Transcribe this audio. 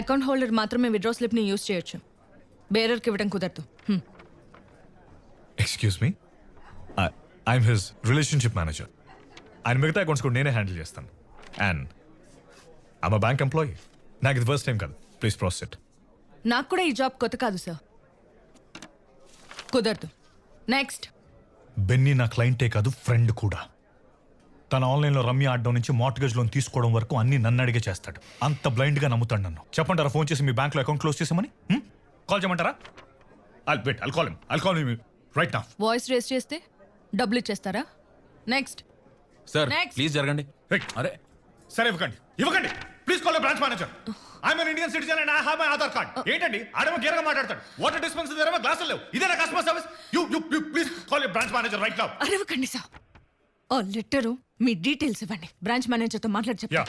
Account holder మాత్రమే withdraw స్లిప్ని use చేయొచ్చు. బేరర్కి ఇవ్వడం కుదరదు. Excuse me I'm his relationship manager ఆయన మిగతా అకౌంట్స్ కూడా నేనే హ్యాండిల్ చేస్తాను. అండ్ ఐమ్ బ్యాంక్ ఎంప్లాయీ నాకు ఇది ఫస్ట్ టైం కాదు. ప్లీజ్ ప్రాసెట్ నాకు కూడా ఈ జాబ్ కొత్త కాదు సార్ కుదరదు. నెక్స్ట్ బెన్నీ నా క్లయింటే కాదు ఫ్రెండ్ కూడా. తన ఆన్లైన్లో రమ్య ఆడడం నుంచి మార్టిగేజ్ లోన్ తీసుకోవడం వరకు అన్ని నన్ను అడిగే చేస్తాడు. అంత బ్లైండ్గా నమ్ముతాడు నన్ను. చెప్పంటారా ఫోన్ చేసి మీ బ్యాంక్లో అకౌంట్ క్లోజ్ చేసామని? కాల్ చేయమంటారా? I'll wait I'll call I'll call right నా వాయిస్ రేస్ చేస్తే డబ్బులు ఇచ్చేస్తారా? Next sir. ప్లీజ్ జరగండి. అరే. సరే ఇవ్వకండి ఇవ్వకండి. Please call branch manager I'm an Indian citizen and I have my Aadhaar card ఏంటండి? ఆడేమో గేరగా మాట్లాడతాడు. వాటర్ డిస్పెన్స్ దగ్గర గ్లాసులు లేవు. ఇదేనా customer service you you you please call branch manager right now అరవకండి sir ఆ లెటరు మీ డీటెయిల్స్ ఇవ్వండి. బ్రాంచ్ మేనేజర్తో మాట్లాడి యా.